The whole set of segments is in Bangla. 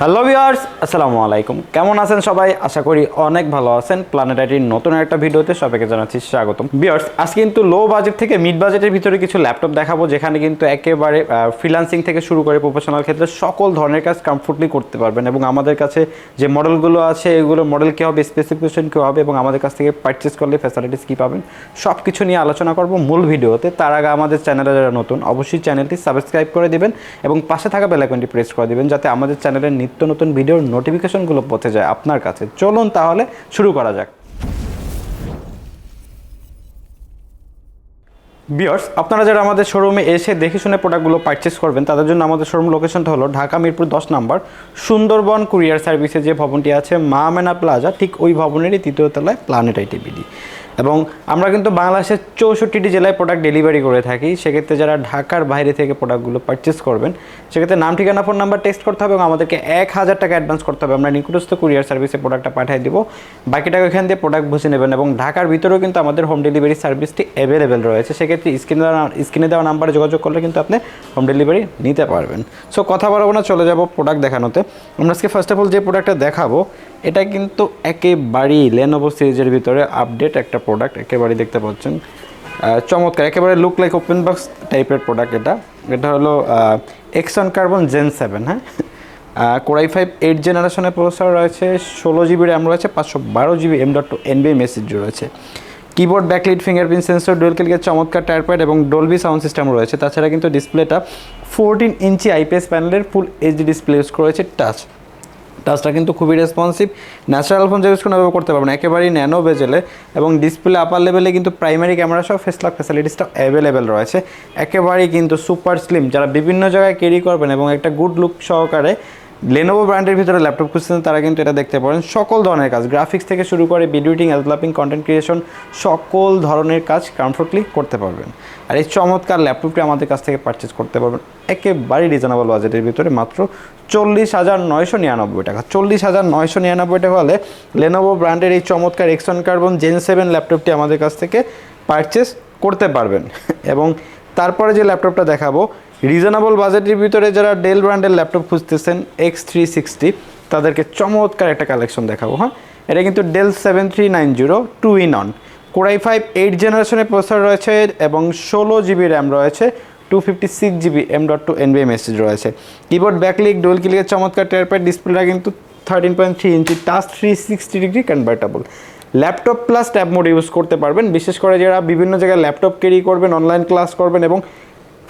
হ্যালো ভিউয়ার্স আসসালামু আলাইকুম কেমন আছেন সবাই? আশা করি অনেক ভালো আছেন। প্ল্যানেট আইটির নতুন একটা ভিডিওতে সবাইকে জানাচ্ছি স্বাগতম। ভিউয়ার্স আজ কিন্তু লো বাজেট থেকে মিড বাজেটের ভিতরে কিছু ল্যাপটপ দেখাবো, যেখানে কিন্তু একেবারে ফ্রিল্যান্সিং থেকে শুরু করে প্রফেশনাল ক্ষেত্রে সকল ধরনের কাজ কমফোর্টলি করতে পারবেন এবং আমাদের কাছে যে মডেলগুলো আছে, এগুলো মডেল কী হবে স্পেসিফিকেশন কী হবে এবং আমাদের কাছ থেকে পারচেস করলে ফ্যাসিলিটিস কী পাবেন সব কিছু নিয়ে আলোচনা করব মূল ভিডিওতে। তার আগে আমাদের চ্যানেলে যারা নতুন, অবশ্যই চ্যানেলটি সাবস্ক্রাইব করে দিবেন এবং পাশে থাকা বেল আইকনটি প্রেস করে দিবেন, যাতে আমাদের চ্যানেলের নিত্য নতুন ভিডিওর নোটিফিকেশনগুলো পৌঁছে যায় আপনার কাছে। চলুন তাহলে শুরু করা যাক। বিয়ার্স আপনারা যারা আমাদের শোরুমে এসে দেখে শুনে প্রোডাক্টগুলো পারচেস করবেন, তাদের জন্য আমাদের শোরুম লোকেশনটা হলো ঢাকা মিরপুর দশ নম্বর, সুন্দরবন কুরিয়ার সার্ভিসে যে ভবনটি আছে, মা মেনা প্লাজা, ঠিক ওই ভবনেরই তৃতীয় তলায় প্ল্যানেট আইটিবিডি এবং আমরা কিন্তু বাংলাদেশের চৌষট্টিটি জেলায় প্রোডাক্ট ডেলিভারি করে থাকি। সেক্ষেত্রে যারা ঢাকার বাইরে থেকে প্রোডাক্টগুলো পারচেস করবেন, সেক্ষেত্রে নাম, ঠিকানা ফোন নাম্বার টেক্সট করতে হবে এবং আমাদেরকে এক হাজার টাকা অ্যাডভান্স করতে হবে। আমরা নিকটস্থ কুরিয়ার সার্ভিসে প্রোডাক্টটা পাঠিয়ে দিব। বাকি টাকা এখান দিয়ে প্রোডাক্ট বুঝে নেবেন এবং ঢাকার ভিতরেও কিন্তু আমাদের হোম ডেলিভারি সার্ভিসটি অ্যাভেলেবেল রয়েছে। সেক্ষেত্রে স্ক্রিনে দেওয়া স্ক্রিনে দেওয়া নাম্বারে যোগাযোগ করলে কিন্তু আপনি হোম ডেলিভারি নিতে পারবেন। সো কথা বলব না, চলে যাব প্রোডাক্ট দেখানোতে। আমরা আজকে ফার্স্ট অফ অল যে প্রোডাক্টটা দেখাবো, এটা কিন্তু একেবারেই লেনোভো সিরিজের ভিতরে আপডেট একটা প্রোডাক্ট একেবারেই দেখতে পাচ্ছেন। চমৎকার, একেবারে লুক লাইক ওপেন বক্স টাইপের প্রোডাক্ট এটা। এটা হলো X one carbon gen seven হ্যাঁ? কোরাই ফাইভ এইট জেনারেশনের প্রসেসর রয়েছে, ষোলো জিবি র্যাম রয়েছে, পাঁচশো বারো GB M dot two NVMe message রয়েছে। Keyboard backlit fingerprint sensor dual ক্লিকের চমৎকার টায়ারপ্যাড এবং ডলবি সাউন্ড সিস্টেম রয়েছে। তাছাড়া কিন্তু ডিসপ্লেটা ফোরটিন ইঞ্চি আইপিএস প্যানেলের ফুল এইচডি ডিসপ্লে ইউজ করেছে টাচ টাচটা কিন্তু খুবই রেসপন্সিভ ন্যাচারাল ফোন যে কোনো ব্যবহার করতে পারবেন একেবারেই ন্যানো বেজেলে এবং ডিসপ্লে আপার লেভেলে কিন্তু প্রাইমারি ক্যামেরা সহ ফেসলক ফ্যাসিলিটিসটা অ্যাভেলেবেল রয়েছে। একেবারেই কিন্তু সুপার স্লিম যারা বিভিন্ন জায়গায় ক্যারি করবেন এবং একটা গুড লুক সহকারে লেনোভো ব্র্যান্ডের ভিতরে ল্যাপটপ খুঁজছেন তারা কিন্তু এটা দেখতে পারেন। সকল ধরনের কাজ গ্রাফিক্স থেকে শুরু করে video editing developing content creation সকল ধরনের কাজ কমফোর্টলি করতে পারবেন। আর এই চমৎকার ল্যাপটপটি আমাদের কাছ থেকে পারচেস করতে পারবেন। একেবারেই রিজনেবল বাজেটের ভিতরে মাত্র চল্লিশ হাজার নয়শো নিরানব্বই টাকা। চল্লিশ হাজার নয়শো নিরানব্বই টাকা হলে লেনোভো ব্র্যান্ডের এই চমৎকার এক্সন কার্বন জেন সেভেন ল্যাপটপটি আমাদের কাছ থেকে পারচেস করতে পারবেন। এবং তারপরে যে ল্যাপটপটা দেখাবো রিজনেবল বাজেটের ভিতরে যারা ডেল ব্র্যান্ডের ল্যাপটপ খুঁজতেছেন এক্স থ্রি সিক্সটি তাদেরকে চমৎকার একটা কালেকশন দেখাবো হ্যাঁ? এটা কিন্তু Dell seven three nine zero two in one core i five eight জেনারেশনের প্রসেসর রয়েছে এবং ষোলো জিবি র্যাম রয়েছে two fifty six GB M dot two NVMe message রয়েছে। কিবোর্ড ব্যাকলিক ডোল ক্লিকের চমৎকার টেয়ারপ্যাড ডিসপ্লেটা কিন্তু thirteen point three inch touch three sixty degree convertible laptop plus tab mode use করতে পারবেন, বিশেষ করে যারা বিভিন্ন জায়গায় ল্যাপটপ ক্যারি করবেন অনলাইন ক্লাস করবেন এবং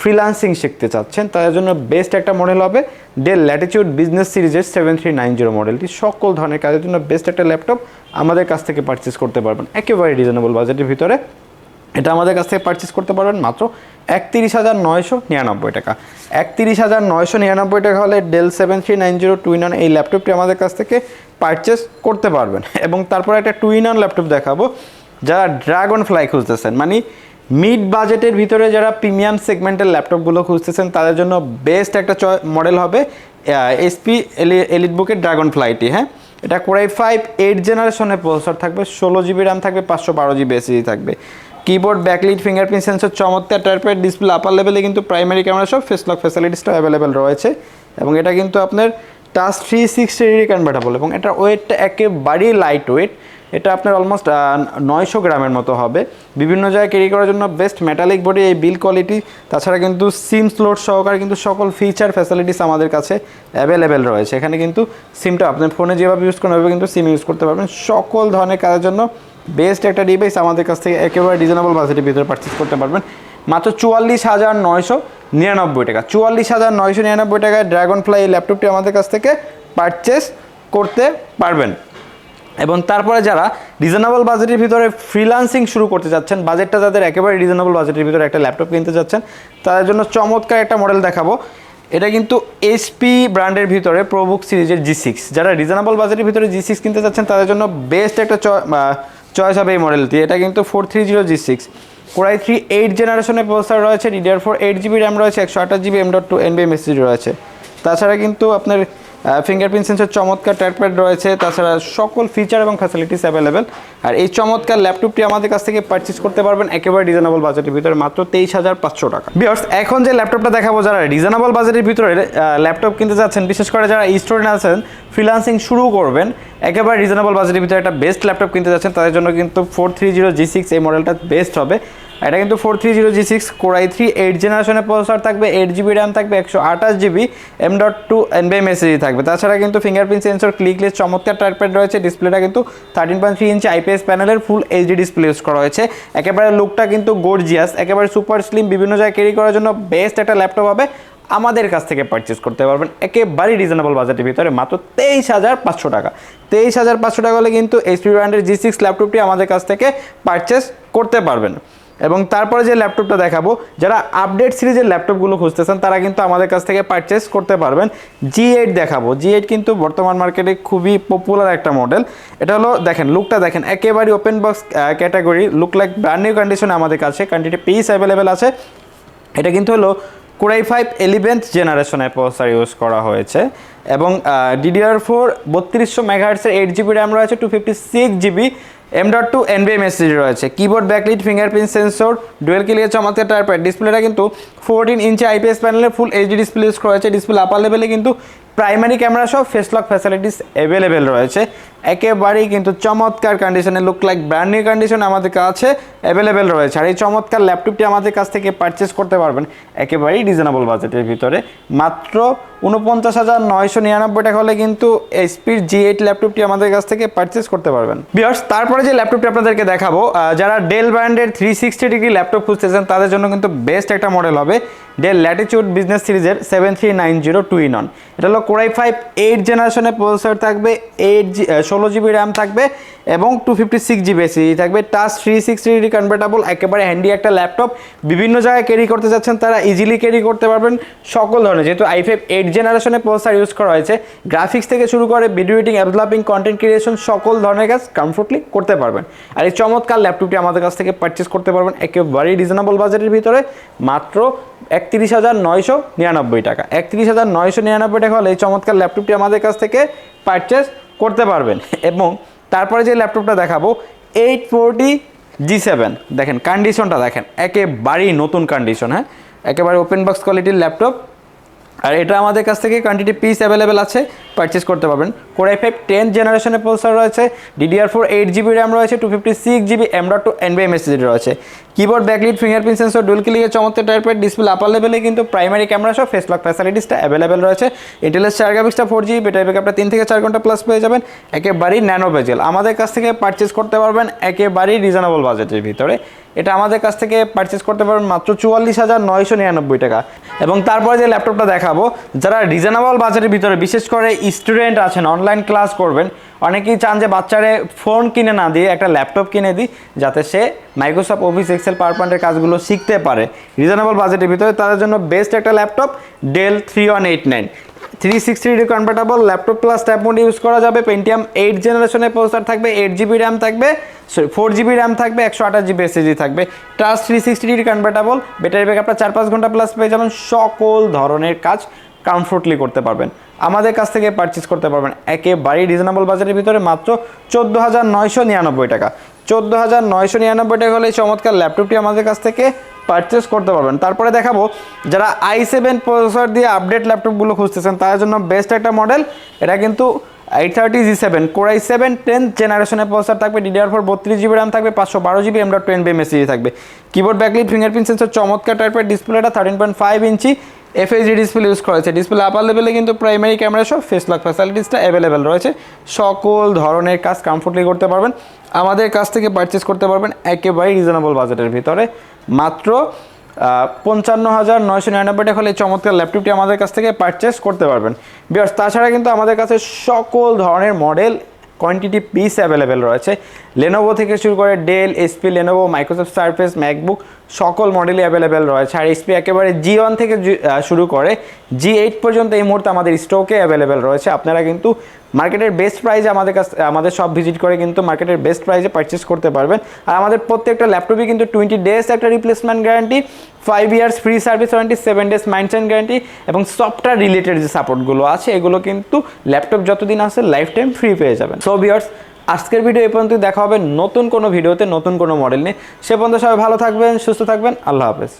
ফ্রিলান্সিং শিখতে চাচ্ছেন তাদের জন্য বেস্ট একটা মডেল হবে ডেল ল্যাটিটিউড বিজনেস সিরিজের সেভেন থ্রি নাইন জিরো মডেলটি সকল ধরনের কাজের জন্য বেস্ট একটা ল্যাপটপ আমাদের কাছ থেকে পারচেস করতে পারবেন। একেবারে রিজনেবল বাজেটের ভিতরে এটা আমাদের কাছ থেকে পারচেস করতে পারবেন মাত্র একত্রিশ হাজার নয়শো নিরানব্বই টাকা। একত্রিশ হাজার নয়শো নিরানব্বই টাকা হলে Dell seven three nine zero two in এই ল্যাপটপটি আমাদের কাছ থেকে পারচেস করতে পারবেন। এবং তারপর একটা টু ইন ল্যাপটপ দেখাবো, যারা ড্রাগন ফ্লাই খুঁজতেছেন। মানে মিড বাজেটের ভিতরে যারা প্রিমিয়াম সেগমেন্টের ল্যাপটপগুলো খুঁজতেছেন, তাদের জন্য বেস্ট একটা মডেল হবে এসপি এলিট বুকের ড্রাগন ফ্লাইটি হ্যাঁ? এটা কোরাই ফাইভ এইট জেনারেশনের প্রসেসর থাকবে, ষোলো জিবি র্যাম থাকবে, পাঁচশো বারো জিবি এসিডি থাকবে। কিবোর্ড ব্যাকলিট ফিঙ্গারপ্রিন্ট সেন্সর চমৎকার টাইপের ডিসপ্লে আপার লেভেলে কিন্তু প্রাইমারি ক্যামেরা সব ফেস লক ফ্যাসিলিটিসটা অ্যাভেলেবেল রয়েছে এবং এটা কিন্তু আপনার touch three sixty degree convertible এবং এটার ওয়েটটা একেবারেই লাইট ওয়েট এটা আপনার অলমোস্ট নয়শো গ্রামের মতো হবে। বিভিন্ন জায়গায় ক্যারি করার জন্য বেস্ট মেটালিক বডি এই বিল কোয়ালিটি তাছাড়া কিন্তু সিম স্লোট সহকারে কিন্তু সকল ফিচার ফ্যাসিলিটিস আমাদের কাছে অ্যাভেলেবেল রয়েছে। এখানে কিন্তু সিমটা আপনার ফোনে যেভাবে ইউজ করেন ওইভাবে কিন্তু সিম ইউজ করতে পারবেন। সকল ধরনের কাজের জন্য বেস্ট একটা ডিভাইস আমাদের কাছ থেকে একেবারে রিজনেবল বাজেটের ভিতরে পারচেস করতে পারবেন। মাত্র চুয়াল্লিশ হাজার নয়শো নিরানব্বই টাকা। চুয়াল্লিশ হাজার নয়শো নিরানব্বই টাকায় ড্রাগন ফ্লাই ল্যাপটপটি আমাদের কাছ থেকে পারচেস করতে পারবেন। এবং তারপরে যারা রিজনেবল বাজেটের ভিতরে ফ্রিলান্সিং শুরু করতে যাচ্ছেন বাজেটটা যাদের একেবারে রিজনেবল বাজেটের ভিতরে একটা ল্যাপটপ কিনতে যাচ্ছেন, তাদের জন্য চমৎকার একটা মডেল দেখাবো। এটা কিন্তু এসপি ব্র্যান্ডের ভিতরে প্রবুক সিরিজের জি সিক্স যারা রিজনেবল বাজেটের ভিতরে জি সিক্স কিনতে যাচ্ছেন, তাদের জন্য বেস্ট একটা চয়েস হবে এই মডেলটি এটা কিন্তু four three zero G six core i three eight জেনারেশনের প্রসেসর রয়েছে DDR four eight GB RAM রয়েছে, একশো আঠাশ GB M dot two NVMe message রয়েছে। তাছাড়া কিন্তু আপনার ফিঙ্গারপ্রিন্ট সেন্সর চমৎকার ট্যাটপ্যাড রয়েছে, তাছাড়া সকল ফিচার এবং ফ্যাসিলিটিস অ্যাভেলেবেল আর এই চমৎকার ল্যাপটপটি আমাদের কাছ থেকে পারচেস করতে পারবেন একেবারে রিজনেবল বাজেটের ভিতরে, মাত্র তেইশ হাজার পাঁচশো টাকা। বিয়ার্স এখন যে ল্যাপটপটা দেখাবো, যারা রিজনেবল বাজেটের ভিতরে ল্যাপটপ কিনতে যাচ্ছেন, বিশেষ করে যারা স্টুডেন্ট আছেন ফ্রিলান্সিং শুরু করবেন, একেবারে রিজনেবল বাজেটের ভিতরে একটা বেস্ট ল্যাপটপ কিনতে যাচ্ছেন, তাদের জন্য কিন্তু four three zero G six এই মডেলটা বেস্ট হবে। এটা কিন্তু four three zero G six core i three eight জেনারেশনের প্রসেসর থাকবে এইট জিবি র্যাম থাকবে, একশো আঠাশ জিবি এম ডট টু এনবিএম এসএসডি থাকবে। তাছাড়া কিন্তু ফিঙ্গারপ্রিন্ট সেন্সর ক্লিকলেস চমৎকার টাইপের রয়েছে ডিসপ্লেটা কিন্তু thirteen point three inch IPS প্যানেলের ফুল এইচডি ডিসপ্লে ইউজ করা হয়েছে। একেবারে লুকটা কিন্তু গর্জিয়াস একেবারে সুপার স্লিম বিভিন্ন জায়গায় ক্যারি করার জন্য বেস্ট একটা ল্যাপটপ হবে আমাদের কাছ থেকে পারচেস করতে পারবেন। একেবারেই রিজনেবল বাজেটের ভিতরে মাত্র তেইশ হাজার পাঁচশো টাকা। তেইশ হাজার পাঁচশো টাকা হলে কিন্তু এইচপি ব্র্যান্ডের জি সিক্স ল্যাপটপটি আমাদের কাছ থেকে পারচেস করতে পারবেন। এবং তারপরে যে ল্যাপটপটা দেখাবো, যারা আপডেট সিরিজের ল্যাপটপগুলো খুঁজতেছেন, তারা কিন্তু আমাদের কাছ থেকে পারচেস করতে পারবেন জি এইট দেখাবো। জি এইট কিন্তু বর্তমান মার্কেটে খুবই পপুলার একটা মডেল এটা হলো, দেখেন লুকটা দেখেন, একেবারে open box category look like brand new কন্ডিশনে আমাদের কাছে কান্ট্রিটি পিস অ্যাভেলেবেল আছে। এটা কিন্তু হলো কোরাই ফাইভ এলিভেন্থ জেনারেশনের প্রসেসর ইউজ করা হয়েছে। এবং ডিডিআর ফোর বত্রিশশো মেগাহার্টসের এইট জিবি র্যাম রয়েছে two fifty six GB M dot two এনবিএম SSD রয়েছে। Keyboard backlit fingerprint sensor dual clear চমৎকার টাইপের ডিসপ্লেটা কিন্তু ফোরটিন ইঞ্চি আইপিএস প্যানেলের ফুল এইচডি ডিসপ্লে ইউজ করা হয়েছে। ডিসপ্লে আপার লেভেলে কিন্তু প্রাইমারি ক্যামেরা সহ ফেস লক ফ্যাসিলিটিস অ্যাভেলেবেল রয়েছে। একেবারেই কিন্তু চমৎকার কন্ডিশনে look like brand new condition আমাদের কাছে অ্যাভেলেবেল রয়েছে। আর এই চমৎকার ল্যাপটপটি আমাদের কাছ থেকে পারচেস করতে পারবেন একেবারেই রিজনেবল বাজেটের ভিতরে। মাত্র উনপঞ্চাশ হাজার নয়শো নিরানব্বই টাকা হলে কিন্তু এইচপির জি এইট ল্যাপটপটি আমাদের কাছ থেকে পারচেস করতে পারবেন। বিয়ার্স তারপরে যে ল্যাপটপটি আপনাদেরকে দেখাবো যারা ডেল ব্র্যান্ডের থ্রি সিক্সটি ডিগ্রি ল্যাপটপ খুঁজতে চান তাদের জন্য কিন্তু বেস্ট একটা মডেল হবে ডেল ল্যাটিচিউড বিজনেস সিরিজের seven three nine zero two in এটা হলো কোরাই ফাইভ এইট জেনারেশনের প্রসেসর থাকবে এইট জি ষোলো জিবি র্যাম থাকবে এবং two fifty six GB SSD থাকবে। Touch three sixty degree convertible একেবারে হ্যান্ডি একটা ল্যাপটপ বিভিন্ন জায়গায় ক্যারি করতে যাচ্ছেন তারা ইজিলি ক্যারি করতে পারবেন। সকল ধরনের, যেহেতু আই ফাইভ এইট জেনারেশনের প্রসেসর ইউজ করা হয়েছে গ্রাফিক্স থেকে শুরু করে video editing developing content creation সকল ধরনের কাজ কমফোর্টলি করতে পারবেন। আর এই চমৎকার ল্যাপটপটি আমাদের কাছ থেকে পারচেস করতে পারবেন একেবারেই রিজনেবল বাজেটের ভিতরে। মাত্র একত্রিশ হাজার নয়শো নিরানব্বই টাকা। একত্রিশ হাজার নয়শো নিরানব্বই টাকা হলে এই চমৎকার ল্যাপটপটি আমাদের কাছ থেকে পারচেস করতে পারবেন। এবং তারপরে যে ল্যাপটপটা দেখাবো এইট ফোরটি জি সেভেন দেখেন কন্ডিশনটা দেখেন, একেবারেই নতুন কন্ডিশন হ্যাঁ? একেবারে ওপেন বক্স কোয়ালিটির ল্যাপটপ। আর এটা আমাদের কাছ থেকে কোয়ান্টিটি পিস অ্যাভেলেবেল আছে পারচেস করতে পারবেন। কোরাই ফাইভ টেন জেনারেশনের প্রসেসর রয়েছে DDR four eight GB RAM রয়েছে two fifty six GB M dot two এনবিএম SSD রয়েছে। Keyboard backlit fingerprint sensor dual ক্লিকের চমৎকার টাইপের ডিসপ্লে আপার লেভেলে কিন্তু প্রাইমারি ক্যামেরা সহ ফেস লক ফ্যাসিলিটিসটা অ্যাভেলেবেল রয়েছে। ইন্টেলের চার গ্রাফিক্সটা ফোর জিবি ব্যাটারি ব্যাকআপটা তিন থেকে চার ঘণ্টা প্লাস পেয়ে যাবেন, একেবারেই ন্যানো বেজেল আমাদের কাছ থেকে পারচেস করতে পারবেন, একেবারেই রিজনেবল বাজেটের ভিতরে। এটা আমাদের কাছ থেকে পারচেস করতে পারবেন মাত্র চুয়াল্লিশ হাজার নয়শো নিরানব্বই টাকা। এবং তারপরে যে ল্যাপটপটা দেখাবো, যারা রিজনেবল বাজেটের ভিতরে, বিশেষ করে স্টুডেন্ট আছেন অনলাইন ক্লাস করবেন, অনেকেই চান যে বাচ্চারে ফোন কিনে না দিয়ে একটা ল্যাপটপ কিনে দিই, যাতে সে মাইক্রোসফট অফিস এক্সেল পাওয়ার কাজগুলো শিখতে পারে। রিজনেবল বাজেটের ভিতরে তাদের জন্য বেস্ট একটা laptop Dell three one eight nine three sixty degree convertible laptop plus tab mode use করা যাবে। পেন্টিয়াম এইট জেনারেশনের প্রসেসর থাকবে এইট জিবি র্যাম থাকবে সরি ফোর জিবি র্যাম থাকবে, একশো আঠাশ জিবি এসএসডি থাকবে। Touch three sixty degree convertible battery ব্যাকআপটা চার পাঁচ ঘণ্টা প্লাস পেয়ে যাবেন। সকল ধরনের কাজ কমফোর্টলি করতে পারবেন। আমাদের কাছ থেকে পারচেস করতে পারবেন। একেবারেই রিজনেবল বাজারের ভিতরে মাত্র চোদ্দ হাজার নয়শো নিরানব্বই টাকা। চোদ্দ হাজার নয়শো নিরানব্বই টাকা হলে এই চমৎকার ল্যাপটপটি আমাদের কাছ থেকে পারচেস করতে পারবেন। তারপরে দেখাবো, যারা আই সেভেন প্রসেসর দিয়ে আপডেট ল্যাপটপগুলো খুঁজতেছেন তার জন্য বেস্ট একটা মডেল এটা কিন্তু eight thirty G seven core i seven ten জেনারেশনের প্রসেসর থাকবে ডিডিআর ফোর বত্রিশ জিবি র্যাম থাকবে, পাঁচশো বারো GB M dot ten B message থাকবে। কিবোর্ড ব্যাকলিট ফিঙ্গারপ্রিন্ট সেন্সর চমৎকার টাইপের ডিসপ্লেটা thirteen point five inch FHD display use করেছে ডিসপ্লে আপার লেভেলে কিন্তু প্রাইমারি ক্যামেরা সহ ফেস লক ফ্যাসিলিটিসটা অ্যাভেলেবেল রয়েছে। সকল ধরনের কাজ কমফোর্টলি করতে পারবেন। আমাদের কাছ থেকে পারচেস করতে পারবেন একেবারেই রিজনেবল বাজেটের ভিতরে। মাত্র পঞ্চান্ন হাজার নয়শো নিরানব্বই টাকা হলে চমৎকার ল্যাপটপটি আমাদের কাছ থেকে পারচেস করতে পারবেন। বিয়ার্স তাছাড়া কিন্তু আমাদের কাছে সকল ধরনের মডেল কোয়ান্টিটি পিস অ্যাভেলেবেল রয়েছে। লেনোভো থেকে শুরু করে Dell HP Lenovo Microsoft Surface MacBook সকল মডেলই অ্যাভেলেবেল রয়েছে। আর এসপি একেবারে জি ওয়ান থেকে শুরু করে জি এইট পর্যন্ত এই মুহূর্তে আমাদের স্টকে অ্যাভেলেবেল রয়েছে। আপনারা কিন্তু মার্কেটের বেস্ট প্রাইসে আমাদের কাছ, আমাদের সব ভিজিট করে কিন্তু মার্কেটের বেস্ট প্রাইসে পারচেস করতে পারবেন। আর আমাদের প্রত্যেকটা ল্যাপটপই কিন্তু টোয়েন্টি ডেজ একটা replacement guarantee five years free service warranty seven days মাইন্ডসেন guarantee এবং সফটওয়্যার রিলেটেড যে সাপোর্টগুলো আছে, এগুলো কিন্তু ল্যাপটপ যতদিন আছে লাইফ টাইম ফ্রি পেয়ে যাবেন। সো বিয়ার্স আজকের ভিডিও এ পর্যন্ত দেখা হবে নতুন কোনো ভিডিওতে, নতুন কোনো মডেল নিয়ে। সে পর্যন্ত সবাই ভালো থাকবেন, সুস্থ থাকবেন। আল্লাহ হাফেজ।